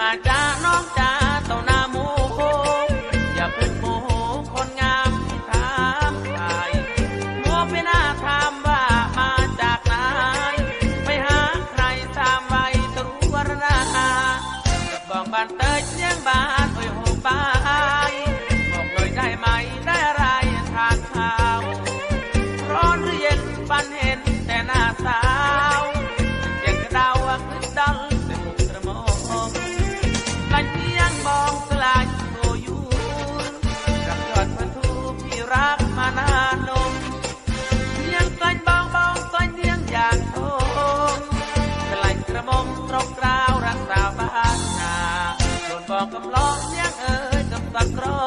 มาจ้าน้องจ้าเต่าหน้าหมูอย่าเพิ่งโมโหคนงามที่ถามไทยมัวไปหน้าถามว่ามาจากไหนไปหาใครตามไว้ตรู้วรนาบองบ้านเตยเชียงบ้านโอ้ยโหบา ย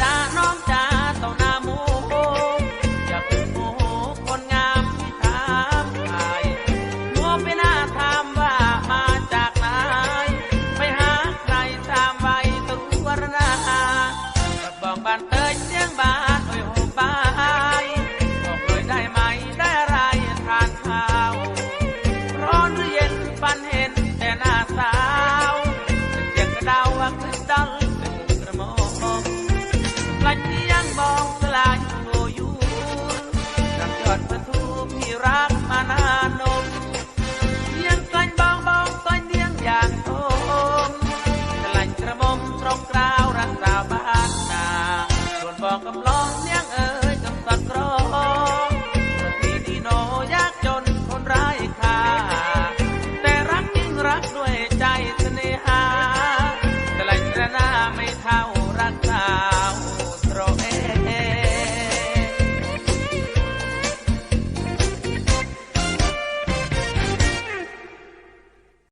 จ้าน้องจ้าเต้องนามูอย่าเพึ่งโมโหคนงามที่ถามไทยมัวไปหน้าถามว่ามาจากไหนไปหาใครตามไว้ตรู้วรณาบักบองบ้านเตยเสียงบ้า ยังมองสลายโง่อยู่กับยอดประตูที่รักมานานนมยังกลั่นบองบองก้นเลี้ยงอย่างโอมกลันกระมมตรงกราวรักสาบ้านนาส่นบอกกำลองเลี้ยงเอ๋ยกำสักรองที่ดีโนยากจนคนไร้ค่าแต่รักยิ่งรักด้วยใจเสน่หา